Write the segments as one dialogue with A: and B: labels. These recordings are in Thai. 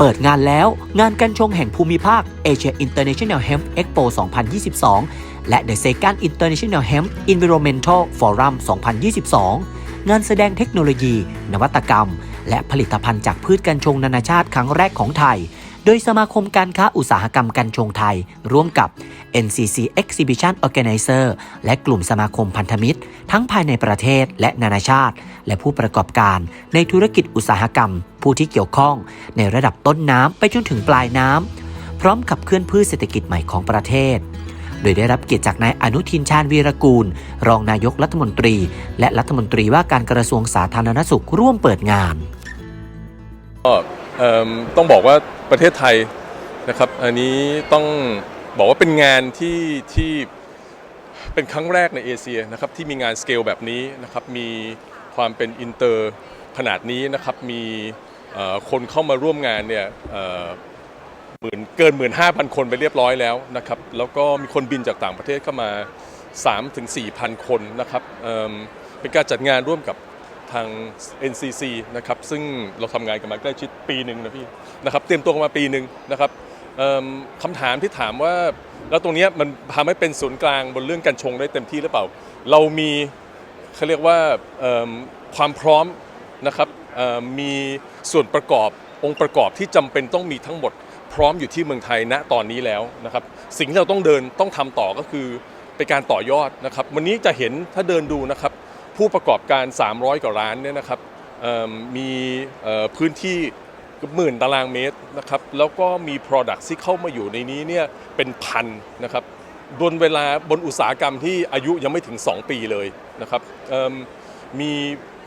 A: เปิดงานแล้ว งานกัญชงแห่งภูมิภาค Asia International Hemp Expo 2022 และ The Second International Hemp Environmental Forum 2022 งานแสดงเทคโนโลยี นวัตกรรม และผลิตภัณฑ์จากพืชกัญชงนานาชาติครั้งแรกของไทย โดยสมาคมการค้าอุตสาหกรรมกัญชงไทย ร่วมกับ NCC Exhibition Organizer และกลุ่มสมาคมพันธมิตร ทั้งภายในประเทศและนานาชาติ และผู้ประกอบการในธุรกิจอุตสาหกรรม ผู้ที่เกี่ยวข้อง ในระดับต้นน้ำไปจนถึงปลายน้ำพร้อมขับเคลื่อนพืชเศรษฐกิจใหม่ของประเทศโดยได้รับเกียรติจากนายอนุทินชาญวีรกูล รองนายกรัฐมนตรี และรัฐมนตรีว่าการกระทรวงสาธารณสุขร่วมเปิดงาน
B: ต้องบอกว่าประเทศไทยนะครับ อันนี้ต้องบอกว่าเป็นงานที่ที่เป็นครั้งแรกในเอเชียนะครับที่มีงานสเกลแบบนี้นะครับ มีความเป็นอินเตอร์ขนาดนี้นะครับ มีคนเข้ามาร่วมงานเนี่ยเหมื่นเกิน 15,000 คนไปเรียบร้อยแล้วนะครับ แล้วก็มีคนบินจากต่างประเทศเข้ามา 3-4ถึง4,000 คนนะครับเเป็นการจัดงานร่วมกับ ทาง NCC นะครับซึ่งเราทำงานกันมาใกล้ชิดปีหนึ่งนะพี่นะครับเตรียมตัวกันมาปีหนึ่งนะครับคำถามที่ถามว่าแล้วตรงนี้มันทำให้เป็นศูนย์กลางบนเรื่องการชงได้เต็มที่หรือเปล่า เรามีเขาเรียกว่าความพร้อมนะครับมีส่วนประกอบองค์ประกอบที่จำเป็นต้องมีทั้งหมดพร้อมอยู่ที่เมืองไทยณตอนนี้แล้วนะครับสิ่งที่เราต้องเดินต้องทำต่อก็คือเป็นการต่อยอดนะครับ วันนี้จะเห็นถ้าเดินดูนะครับ ผู้ประกอบการ 300 กว่าร้านเนี่ยนะครับมีพื้นที่กหมื่นตารางเมตรนะครับแล้วก็มี Product ที่เข้ามาอยู่ในนี้เนี่ยเป็นพันนะครับบนเวลาบนอุตสาหกรรมที่อายุยังไม่ถึง 2 ปีเลยนะครับมมี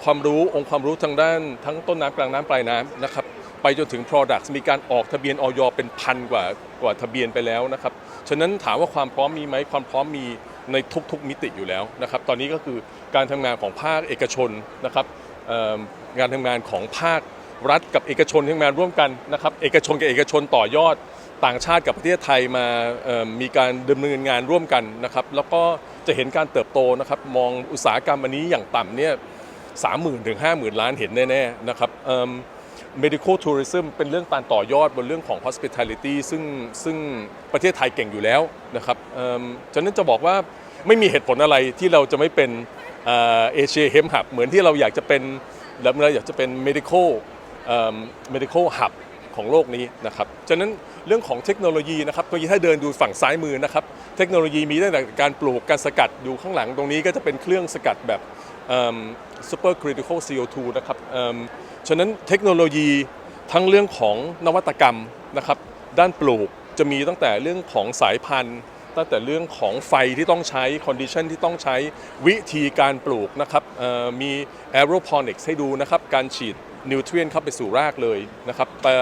B: ความรู้องค์ความรู้ทางด้านทั้งต้นน้ำกลางน้ำปลายน้ำนะครับไปจนถึง Product มีการออกทะเบียนออยเป็นพันกว่ากว่าทะเบียนไปแล้วนะครับฉะนั้นถามว่าความพร้อมมีไหมความพร้อมมี ในทุกๆมิติอยู่แล้วนะครับตอนนี้ก็คือการทำงานของภาคเอกชนนะครับงานทำงานของภาครัฐกับเอกชนทำงานร่วมกันนะครับเอกชนกับเอกชนต่อยอดต่างชาติกับประเทศไทยมามีการดำเนินงานร่วมกันนะครับแล้วก็จะเห็นการเติบโตนะครับมองอุตสาหกรรมอันนี้อย่างต่ำเนี่ยสามหมื่นถึงห้าหมื่นล้านเห็นแน่ๆนะครับ medical tourism เป็นเรื่องการต่อยอดบนเรื่องของ hospitality ซึ่งซึ่งประเทศไทยเก่งอยู่แล้วนะครับเอิ่มฉะนั้นจะบอกว่าไม่มีเหตุผลอะไรที่เราจะไม่เป็นเอเชียเฮมหับเหมือนที่เราอยากจะเป็นแล้วเราอยากจะเป็น medical เอิ่ม medical hub ของโลกนี้นะครับ ฉะนั้นเรื่องของเทคโนโลยีนะครับเมื่อกี้ถ้าเดินดูฝั่งซ้ายมือนะครับ เทคโนโลยีมีตั้งแต่การปลูก การสกัดอยู่ข้างหลังตรงนี้ก็จะเป็นเครื่องสกัดแบบเอิ่ม super critical CO2 นะครับเอิ่ม ฉะนั้นเทคโนโลยีทั้งเรื่องของนวัตกรรมนะครับ ด้านปลูกจะมีตั้งแต่เรื่องของสายพันธุ์ ตั้งแต่เรื่องของไฟที่ต้องใช้คอนดิชันที่ต้องใช้วิธีการปลูกนะครับเอ่อมี aeroponics ให้ดูนะครับการฉีดนิวเทรียนเข้าไปสู่รากเลยนะครับแต่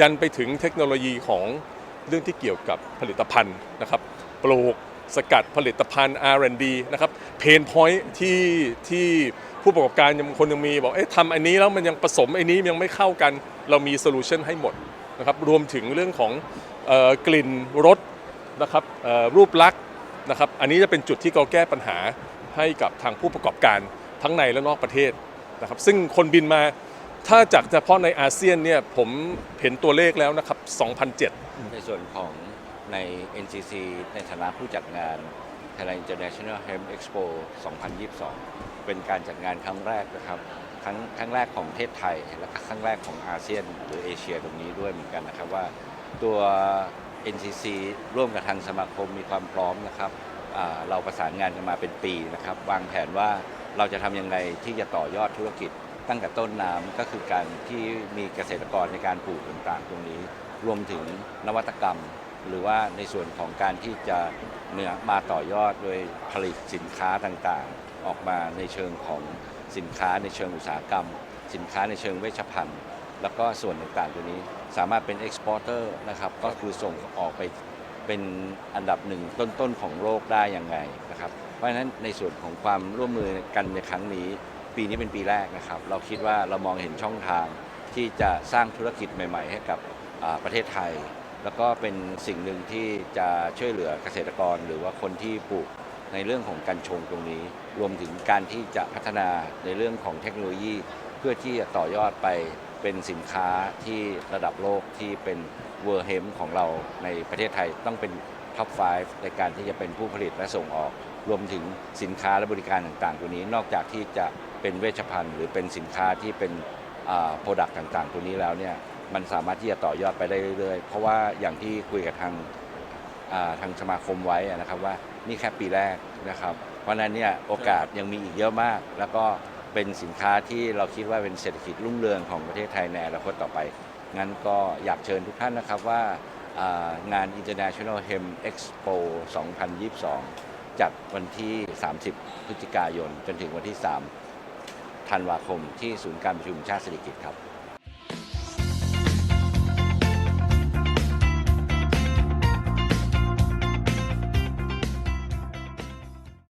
B: ยันไปถึงเทคโนโลยีของเรื่องที่เกี่ยวกับผลิตภัณฑ์นะครับ ปลูกสกัดผลิตภัณฑ์ R&D นะครับเพนพอยท์ที่ที่ ผู้ประกอบการยังคนยังมีบอกเอ๊ะทำอันนี้แล้วมันยังผสมอันนี้ยังไม่เข้ากัน เรามีโซลูชันให้หมดนะครับรวมถึงเรื่องของออกลิ่นรสนะครับรูปลักษณ์นะครับอันนี้จะเป็นจุดที่เราแก้ปัญหาให้กับทางผู้ประกอบการทั้งในและนอกประเทศนะครับซึ่งคนบินมาถ้าจากเฉพาะในอาเซียนเนี่ยผมเห็นตัวเลขแล้วนะครับ 2007
C: ในส่วนของใน NCC ในฐานะผู้จัดงาน Thailand International Hemp Expo 2022 เป็นการจัดงานครั้งแรกนะครับครั้งครั้งแรกของประเทศไทย และครั้งแรกของอาเซียนหรือเอเชียตรงนี้ด้วยเหมือนกันนะครับว่าตัว NCC ร่วมกับทางสมาคมมีความพร้อมนะครับเราประสานงานกันมาเป็นปีนะครับวางแผนว่าเราจะทำยังไงที่จะต่อยอดธุรกิจตั้งแต่ต้นน้ำก็คือการที่มีเกษตรกรในการปลูกต่างๆตรงนี้ รวมถึงนวัตกรรม หรือว่าในส่วนของการที่จะเนื้อมาต่อยอดโดยผลิตสินค้าต่างๆ ออกมาในเชิงของสินค้าในเชิงอุตสาหกรรม สินค้าในเชิงเวชภัณฑ์ แล้วก็ส่วนต่างๆตัวนี้สามารถเป็นเอ็กซ์พอร์เตอร์นะครับก็คือส่งออกไปเป็นอันดับหนึ่งต้นๆของโลกได้ยังไงนะครับ เพราะฉะนั้นในส่วนของความร่วมมือกันในครั้งนี้ ปีนี้เป็นปีแรกนะครับ เราคิดว่าเรามองเห็นช่องทางที่จะสร้างธุรกิจใหม่ ๆ ให้กับประเทศไทย แล้วก็เป็นสิ่งหนึ่งที่จะช่วยเหลือเกษตรกรหรือว่าคนที่ปลูกในเรื่องของการชงตรงนี้ รวมถึงการที่จะพัฒนาในเรื่องของเทคโนโลยี เพื่อที่จะต่อยอดไปเป็นสินค้าที่ระดับโลกที่เป็นเวอร์เฮมของเราในประเทศไทยต้องเป็นท็อป 5 ในการที่จะเป็นผู้ผลิตและส่งออก รวมถึงสินค้าและบริการต่างๆ ตัวนี้ นอกจากที่จะเป็นเวชภัณฑ์ หรือเป็นสินค้าที่เป็นโปรดักต์ต่างๆ ตัวนี้แล้วเนี่ย มันสามารถที่จะต่อยอดไปได้เรื่อยๆ เพราะว่าอย่างที่คุยกับทางาทางสมาคมไว้นะครับว่านี่แค่ปีแรกนะครับ เพราะนั้นเนี่ยโอกาสยังมีอีกเยอะมาก แล้วก็เป็นสินค้าที่เราคิดว่าเป็นเศรษฐกิจรุ่งเรืองของประเทศไทยในอนาคตต่อไป งั้นก็อยากเชิญทุกท่านนะครับว่าอ่างาน International Hem Expo 2022 จัดวันที่ 30 พฤศจิกายน จนถึงวันที่ 3 ธันวาคมที่ศูนย์การประชุมชาติสิริกิติ์ครับ